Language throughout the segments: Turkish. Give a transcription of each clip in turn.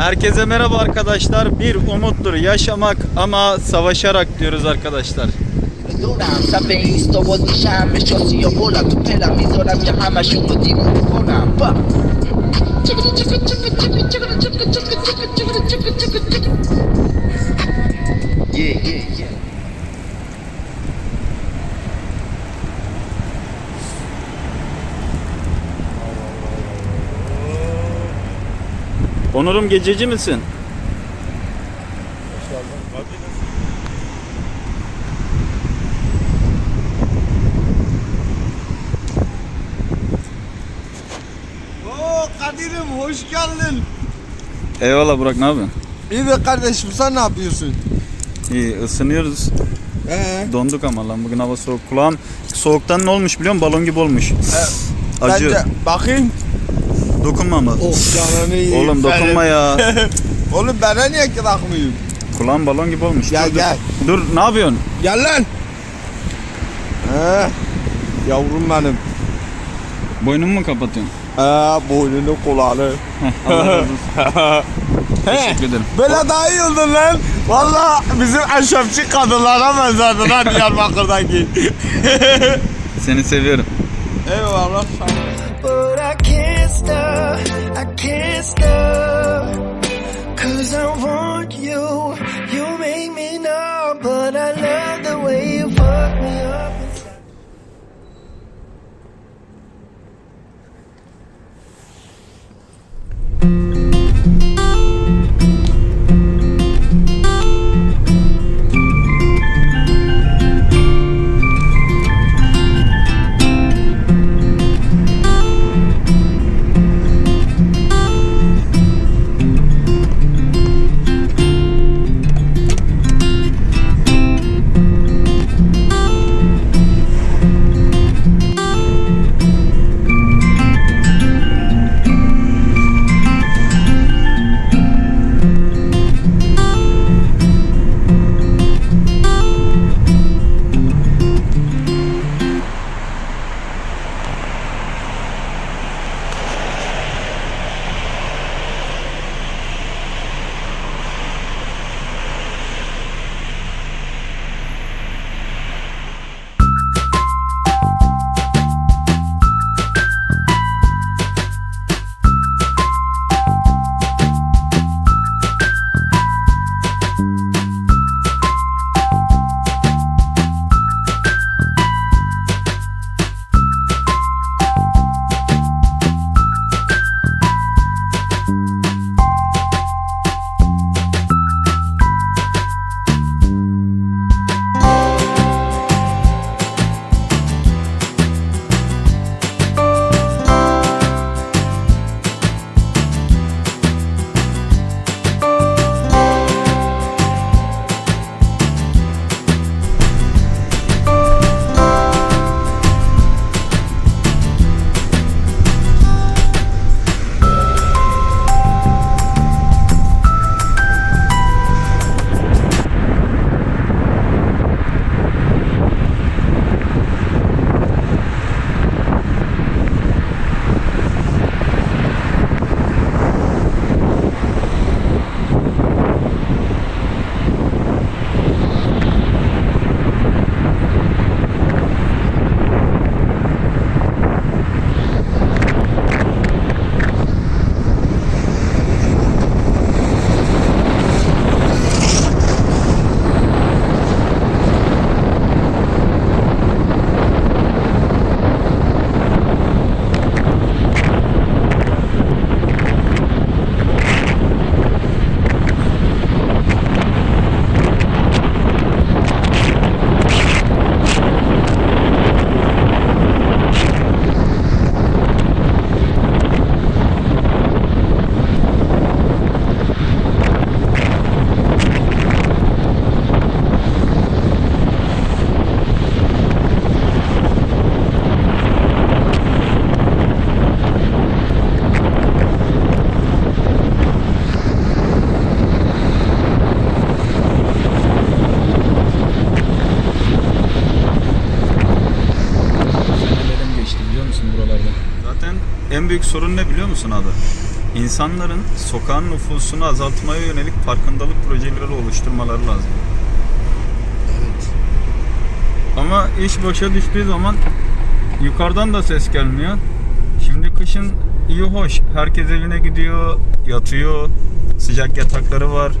Herkese merhaba arkadaşlar. Bir umuttur yaşamak ama savaşarak diyoruz arkadaşlar. Dona, sabe isto Onurum gececi misin? Oo Kadir'im hoş geldin. Eyvallah Burak ne yapıyorsun? İyi de kardeşim sen ne yapıyorsun? İyi ısınıyoruz. Ee, Donduk ama lan bugün hava soğuk. Kulağım soğuktan ne olmuş biliyor musun? Balon gibi olmuş. Acı. bence bakayım. Dokunma ama. Oh canını yiyeyim Oğlum dokunma ya. Oğlum bana niye ki bakmıyorsun? Kulağım balon gibi olmuş. Gel, dur, gel. Dur. dur ne yapıyorsun? Gel lan. He. Yavrum benim. Boynumu mu kapatıyorsun? He boynunu kulağını. Teşekkür ederim. Böyle daha iyi oldun lan. Valla bizim eşrefçi kadınlara benzerdin lan Diyarbakır'daki. Seni seviyorum. Eyvallah. But I can't stop, I can't stop. Cause I want you, En büyük sorun ne biliyor musun abi? insanların sokağın nüfusunu azaltmaya yönelik farkındalık projeleri oluşturmaları lazım. Evet. Ama iş başa düştüğü zaman yukarıdan da ses gelmiyor. Şimdi kışın iyi hoş. Herkes evine gidiyor, yatıyor. Sıcak yatakları var,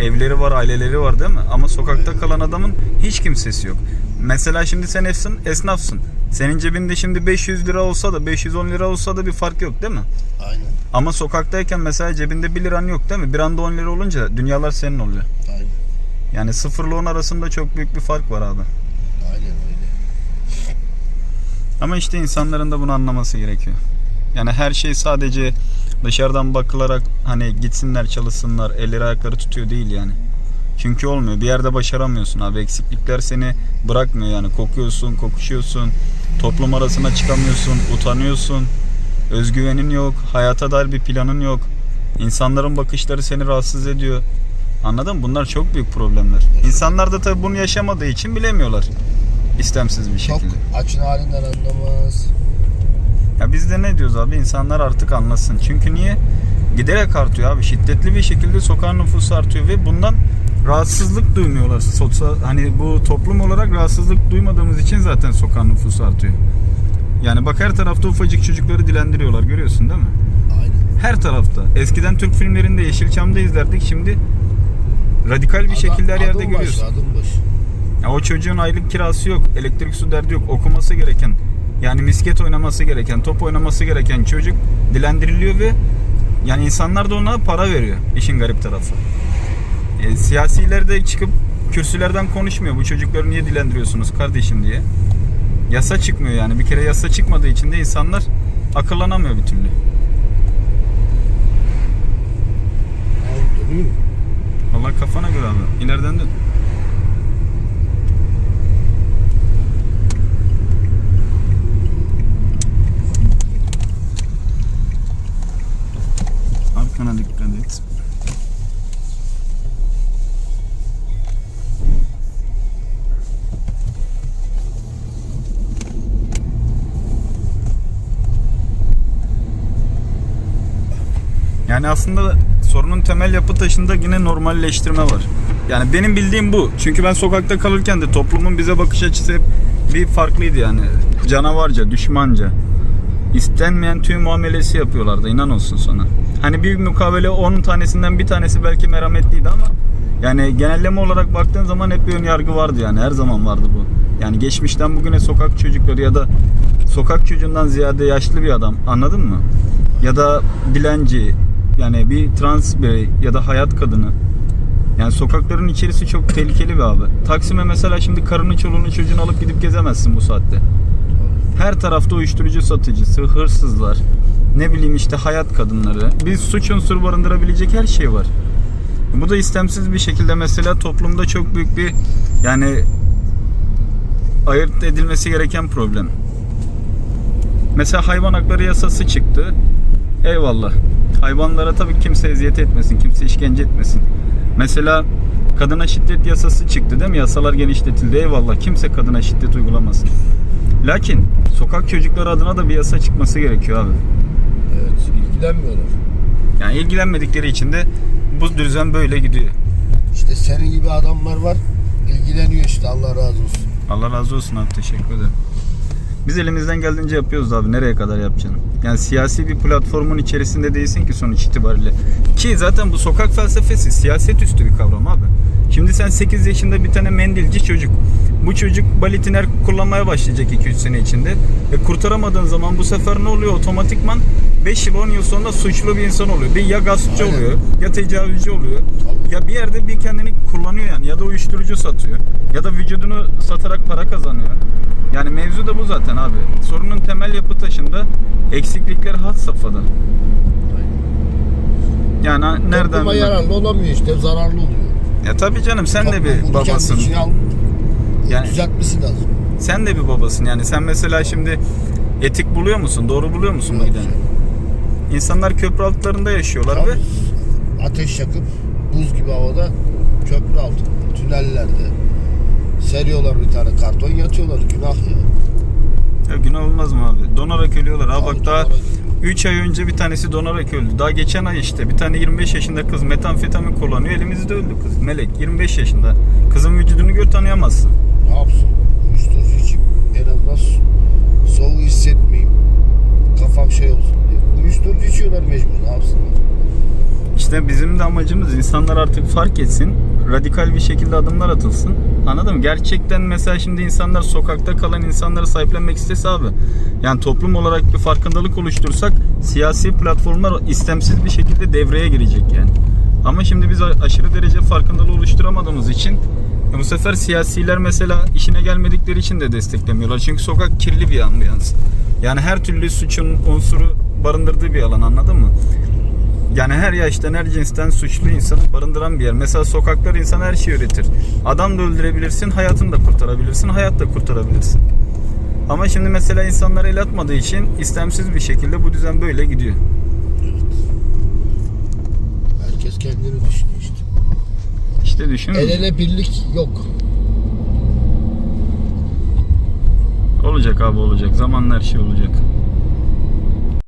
evleri var, aileleri var değil mi? Ama sokakta kalan adamın hiç kimsesi yok. Mesela şimdi sen esnafsın, esnafsın. Senin cebinde şimdi 500 lira olsa da 510 lira olsa da bir fark yok değil mi? Aynen. Ama sokaktayken mesela cebinde 1 liran yok değil mi? Bir anda 10 lira olunca dünyalar senin oluyor. Aynen. Yani sıfırla 10 arasında çok büyük bir fark var abi. Aynen öyle. Ama işte insanların da bunu anlaması gerekiyor. Yani her şey sadece dışarıdan bakılarak hani gitsinler çalışsınlar elleri ayakları tutuyor değil yani. Çünkü olmuyor. Bir yerde başaramıyorsun abi. Eksiklikler seni bırakmıyor yani. Kokuyorsun, kokuşuyorsun. Toplum arasına çıkamıyorsun, utanıyorsun. Özgüvenin yok. Hayata dair bir planın yok. İnsanların bakışları seni rahatsız ediyor. Anladın mı? Bunlar çok büyük problemler. İnsanlar da tabii bunu yaşamadığı için bilemiyorlar. İstemsiz bir Çok şekilde. açın halinden anlamaz. Ya biz de ne diyoruz abi? İnsanlar artık anlasın. Çünkü niye? Giderek artıyor abi. Şiddetli bir şekilde sokağın nüfusu artıyor ve bundan rahatsızlık duymuyorlar. Sosyal hani bu toplum olarak rahatsızlık duymadığımız için zaten sokağın nüfusu artıyor. Yani bak her tarafta ufacık çocukları dilendiriyorlar. Görüyorsun değil mi? Aynen. Her tarafta. Eskiden Türk filmlerinde Yeşilçam'da izlerdik. Şimdi radikal bir şekilde her yerde adım görüyorsun. Adım başı. Ya o çocuğun aylık kirası yok, elektrik su derdi yok, okuması gereken, yani misket oynaması gereken, top oynaması gereken çocuk dilendiriliyor ve yani insanlar da ona para veriyor. İşin garip tarafı. E, siyasiler de çıkıp kürsülerden konuşmuyor. Bu çocukları niye dilendiriyorsunuz kardeşim diye. Yasa çıkmıyor yani. Bir kere yasa çıkmadığı için de insanlar akıllanamıyor bir türlü. Abi dönüyor mu? Kafana göre abi. İleriden dön. Yani aslında sorunun temel yapı taşında yine normalleştirme var. Yani benim bildiğim bu. Çünkü ben sokakta kalırken de toplumun bize bakış açısı hep bir farklıydı yani. Canavarca, düşmanca. İstenmeyen tüm muamelesi yapıyorlardı inan olsun sana. Hani bir mukavele 10 tanesinden bir tanesi belki merhametliydi ama yani genelleme olarak baktığın zaman hep bir ön yargı vardı yani her zaman vardı bu. Yani geçmişten bugüne sokak çocukları ya da sokak çocuğundan ziyade yaşlı bir adam anladın mı? Ya da dilenci yani bir trans birey ya da hayat kadını. Yani sokakların içerisi çok tehlikeli bir abi. Taksim'e mesela şimdi karını çoluğunu çocuğunu alıp gidip gezemezsin bu saatte. Her tarafta uyuşturucu satıcısı, hırsızlar, ne bileyim işte hayat kadınları. Bir suç unsuru barındırabilecek her şey var. Bu da istemsiz bir şekilde mesela toplumda çok büyük bir yani ayırt edilmesi gereken problem. Mesela hayvan hakları yasası çıktı. Eyvallah. Hayvanlara tabii kimse eziyet etmesin, kimse işkence etmesin. Mesela kadına şiddet yasası çıktı değil mi? Yasalar genişletildi. Eyvallah. Kimse kadına şiddet uygulamasın. Lakin sokak çocukları adına da bir yasa çıkması gerekiyor abi. Evet ilgilenmiyorlar. Yani ilgilenmedikleri için de bu düzen böyle gidiyor. İşte senin gibi adamlar var. ilgileniyor işte Allah razı olsun. Allah razı olsun abi teşekkür ederim. Biz elimizden geldiğince yapıyoruz abi. Nereye kadar yapacaksın? Yani siyasi bir platformun içerisinde değilsin ki sonuç itibariyle. Ki zaten bu sokak felsefesi siyaset üstü bir kavram abi. Şimdi sen 8 yaşında bir tane mendilci çocuk. Bu çocuk balitiner kullanmaya başlayacak 2-3 sene içinde. E kurtaramadığın zaman bu sefer ne oluyor? Otomatikman 5 yıl 10 yıl sonra suçlu bir insan oluyor. Bir ya gaspçı Aynen. oluyor ya tecavüzcü oluyor. Tabii. Ya bir yerde bir kendini kullanıyor yani ya da uyuşturucu satıyor ya da vücudunu satarak para kazanıyor. Yani mevzu da bu zaten abi. Sorunun temel yapı taşında eksiklikler had safhada. Yani nereden Topluma yararlı olamıyor işte zararlı oluyor. Ya tabii canım sen de bir babasın. Yani- Düzeltmesi lazım. Sen de bir babasın yani. Sen mesela şimdi etik buluyor musun? Doğru buluyor musun bu gideni? İnsanlar köprü altlarında yaşıyorlar ve Tabii, ateş yakıp buz gibi havada köprü altında, tünellerde seriyorlar bir tane karton yatıyorlar. Günah ya. ya günah olmaz mı abi? Donarak ölüyorlar. Ha bak daha donarak 3 ay önce bir tanesi donarak öldü. Daha geçen ay işte bir tane 25 yaşında kız metamfetamin kullanıyor. Elimizde öldü kız. Melek 25 yaşında. Kızın vücudunu gör tanıyamazsın. Ne yapsın? Uyuşturucu içip en azından so- soğuk hissetmeyeyim. Kafam şey olsun diye. Uyuşturucu içiyorlar mecbur. Ne yapsınlar? İşte bizim de amacımız insanlar artık fark etsin. Radikal bir şekilde adımlar atılsın. Anladın mı? Gerçekten mesela şimdi insanlar sokakta kalan insanları sahiplenmek istese abi. Yani toplum olarak bir farkındalık oluştursak siyasi platformlar istemsiz bir şekilde devreye girecek yani. Ama şimdi biz aşırı derece farkındalığı oluşturamadığımız için e bu sefer siyasiler mesela işine gelmedikleri için de desteklemiyorlar. Çünkü sokak kirli bir ambiyans. Yani her türlü suçun unsuru barındırdığı bir alan anladın mı? Yani her yaştan her cinsten suçlu insanı barındıran bir yer. Mesela sokaklar insan her şeyi üretir. Adam da öldürebilirsin, hayatını da kurtarabilirsin, hayat da kurtarabilirsin. Ama şimdi mesela insanlar el atmadığı için istemsiz bir şekilde bu düzen böyle gidiyor. Herkes kendini düşünüyor işte. İşte düşün. El ele birlik yok. Olacak abi olacak. Zamanla her şey olacak.